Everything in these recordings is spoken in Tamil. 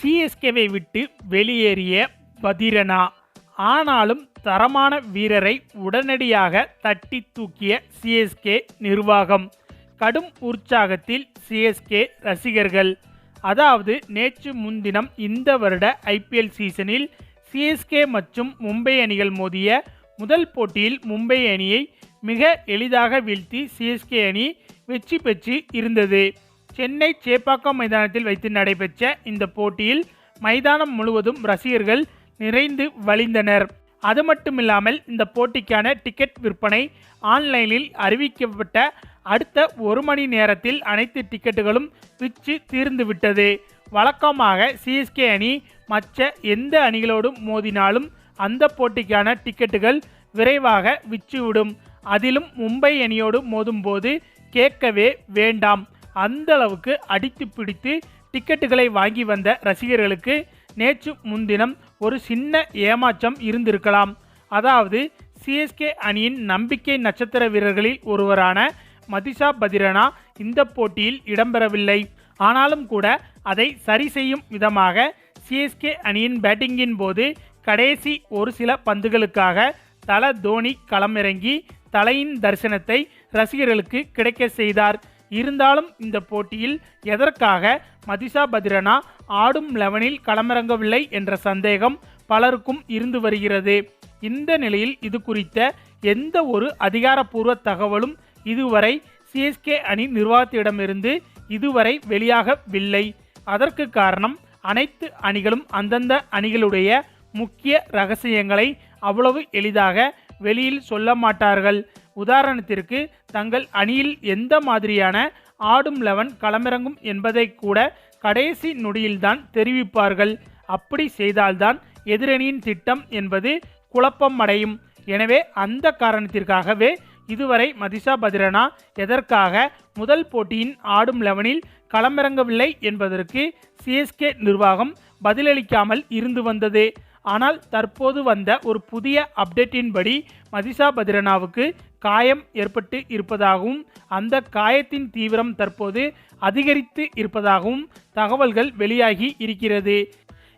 சிஎஸ்கேவை விட்டு வெளியேறிய பதிரனா ஆனாலும் தரமான வீரரை உடனடியாக தட்டி தூக்கிய சிஎஸ்கே நிர்வாகம். கடும் உற்சாகத்தில் சிஎஸ்கே ரசிகர்கள். அதாவது நேற்று முன்தினம் இந்த வருட ஐபிஎல் சீசனில் சிஎஸ்கே மற்றும் மும்பை அணிகள் மோதிய முதல் போட்டியில் மும்பை அணியை மிக எளிதாக வீழ்த்தி சிஎஸ்கே அணி வெற்றி பெற்று இருந்தது. சென்னை சேப்பாக்கம் மைதானத்தில் வைத்து நடைபெற்ற இந்த போட்டியில் மைதானம் முழுவதும் ரசிகர்கள் நிறைந்து வழிந்தனர். அது மட்டுமில்லாமல் இந்த போட்டிக்கான டிக்கெட் விற்பனை ஆன்லைனில் அறிவிக்கப்பட்ட அடுத்த ஒரு மணி நேரத்தில் அனைத்து டிக்கெட்டுகளும் விற்று தீர்ந்துவிட்டது வழக்கமாக சிஎஸ்கே அணி மற்ற எந்த அணிகளோடும் மோதினாலும் அந்த போட்டிக்கான டிக்கெட்டுகள் விரைவாக விற்றுவிடும். அதிலும் மும்பை அணியோடு மோதும்போது கேட்கவே வேண்டாம். அந்த அளவுக்கு அடித்து பிடித்து டிக்கெட்டுகளை வாங்கி வந்த ரசிகர்களுக்கு நேற்று முன்தினம் ஒரு சின்ன ஏமாற்றம் இருந்திருக்கலாம். அதாவது சிஎஸ்கே அணியின் நம்பிக்கை நட்சத்திர வீரர்களில் ஒருவரான மதிஷா பதிரனா இந்த போட்டியில் இடம்பெறவில்லை. ஆனாலும் கூட அதை சரி செய்யும் விதமாக சிஎஸ்கே அணியின் பேட்டிங்கின் போது கடைசி ஒரு சில பந்துகளுக்காக தல தோனி களமிறங்கி தலையின் தரிசனத்தை ரசிகர்களுக்கு கிடைக்க செய்தார். இருந்தாலும் இந்த போட்டியில் எதற்காக மதிஷா பத்ரனா ஆடும் லெவனில் களமிறங்கவில்லை என்ற சந்தேகம் பலருக்கும் இருந்து வருகிறது. இந்த நிலையில் இது குறித்த எந்த ஒரு அதிகாரப்பூர்வ தகவலும் இதுவரை சிஎஸ்கே அணி நிர்வாகத்திடமிருந்து இதுவரை வெளியாகவில்லை. அதற்கு காரணம் அனைத்து அணிகளும் அந்தந்த அணிகளுடைய முக்கிய ரகசியங்களை அவ்வளவு எளிதாக வெளியில் சொல்ல மாட்டார்கள். உதாரணத்திற்கு தங்கள் அணியில் எந்த மாதிரியான ஆடும் லெவன் களமிறங்கும் என்பதை கூட கடைசி நொடியில்தான் தெரிவிப்பார்கள். அப்படி செய்தால்தான் எதிரணியின் திட்டம் என்பது குழப்பம் அடையும் எனவே அந்த காரணத்திற்காகவே இதுவரை மதிஷா பத்ரனா எதற்காக முதல் போட்டியின் ஆடும் லெவனில் களமிறங்கவில்லை என்பதற்கு சிஎஸ்கே நிர்வாகம் பதிலளிக்காமல் இருந்து வந்தது. ஆனால் தற்போது வந்த ஒரு புதிய அப்டேட்டின்படி மதிஷா பத்ரனாவுக்கு காயம் ஏற்பட்டு இருப்பதாகவும் அந்த காயத்தின் தீவிரம் தற்போது அதிகரித்து இருப்பதாகவும் தகவல்கள் வெளியாகி இருக்கிறது.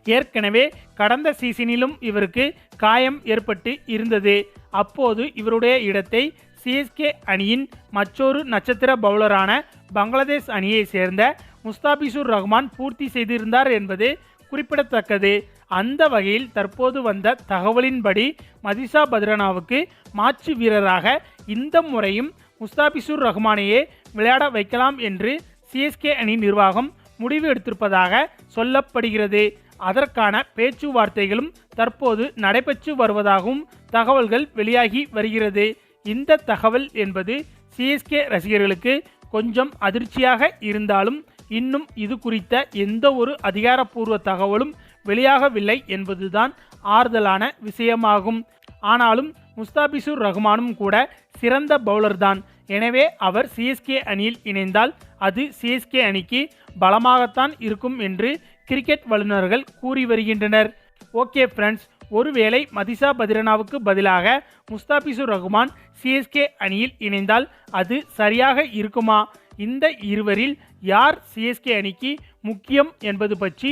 ஏற்கனவே கடந்த சீசனிலும் இவருக்கு காயம் ஏற்பட்டு இருந்தது. அப்போது இவருடைய இடத்தை சிஎஸ்கே அணியின் மற்றொரு நட்சத்திர பவுலரான பங்களாதேஷ் அணியை சேர்ந்த முஸ்தாபிசுர் ரஹ்மான் பூர்த்தி செய்திருந்தார் என்பது குறிப்பிடத்தக்கது. அந்த வகையில் தற்போது வந்த தகவலின்படி மதிஷா பத்ரனாவுக்கு மாற்று வீரராக இந்த முறையும் முஸ்தாபிசுர் ரஹ்மானையே விளையாட வைக்கலாம் என்று சிஎஸ்கே அணி நிர்வாகம் முடிவு எடுத்திருப்பதாக சொல்லப்படுகிறது. அதற்கான பேச்சுவார்த்தைகளும் தற்போது நடைபெற்று வருவதாகவும் தகவல்கள் வெளியாகி வருகிறது. இந்த தகவல் என்பது சிஎஸ்கே ரசிகர்களுக்கு கொஞ்சம் அதிர்ச்சியாக இருந்தாலும் இன்னும் இது குறித்த எந்த ஒரு அதிகாரப்பூர்வ தகவலும் வெளியாகவில்லை என்பதுதான் ஆறுதலான விஷயமாகும். ஆனாலும் முஸ்தாபிசுர் ரஹ்மானும் கூட சிறந்த பவுலர் தான் எனவே அவர் சிஎஸ்கே அணியில் இணைந்தால் அது சிஎஸ்கே அணிக்கு பலமாகத்தான் இருக்கும் என்று கிரிக்கெட் வல்லுநர்கள் கூறி வருகின்றனர். ஓகே ஃப்ரெண்ட்ஸ் ஒருவேளை மதிஷா பதிரனாவுக்கு பதிலாக முஸ்தாபிசுர் ரஹ்மான் சிஎஸ்கே அணியில் இணைந்தால் அது சரியாக இருக்குமா? இந்த இருவரில் யார் சிஎஸ்கே அணிக்கு முக்கியம் என்பது பற்றி